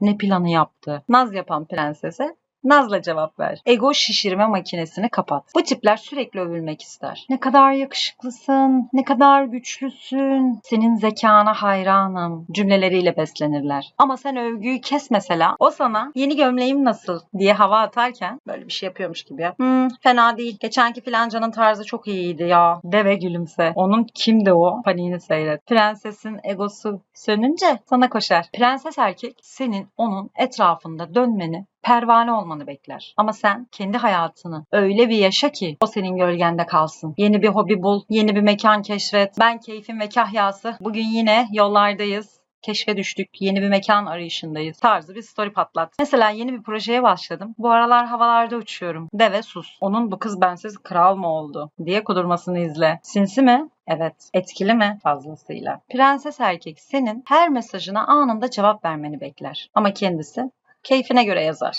Ne planı yaptı? Naz yapan prensese Nazla cevap ver. Ego şişirme makinesini kapat. Bu tipler sürekli övülmek ister. Ne kadar yakışıklısın, ne kadar güçlüsün, senin zekana hayranım cümleleriyle beslenirler. Ama sen övgüyü kes mesela. O sana yeni gömleğim nasıl diye hava atarken böyle bir şey yapıyormuş gibi ya. Hmm, fena değil. Geçenki filancanın tarzı çok iyiydi ya. De ve gülümse. Onun kimdi o? Paniğini seyret. Prensesin egosu sönünce sana koşar. Prenses erkek senin onun etrafında dönmeni pervane olmanı bekler. Ama sen kendi hayatını öyle bir yaşa ki o senin gölgende kalsın. Yeni bir hobi bul, yeni bir mekan keşfet. Ben keyfim ve kahyası. Bugün yine yollardayız. Keşfe düştük. Yeni bir mekan arayışındayız. Tarzı bir story patlat. Mesela yeni bir projeye başladım. Bu aralar havalarda uçuyorum. De ve sus. Onun bu kız bensiz kral mı oldu? diye kudurmasını izle. Sinsi mi? Evet. Etkili mi? Fazlasıyla. Prenses erkek senin her mesajına anında cevap vermeni bekler. Ama kendisi keyfine göre yazar.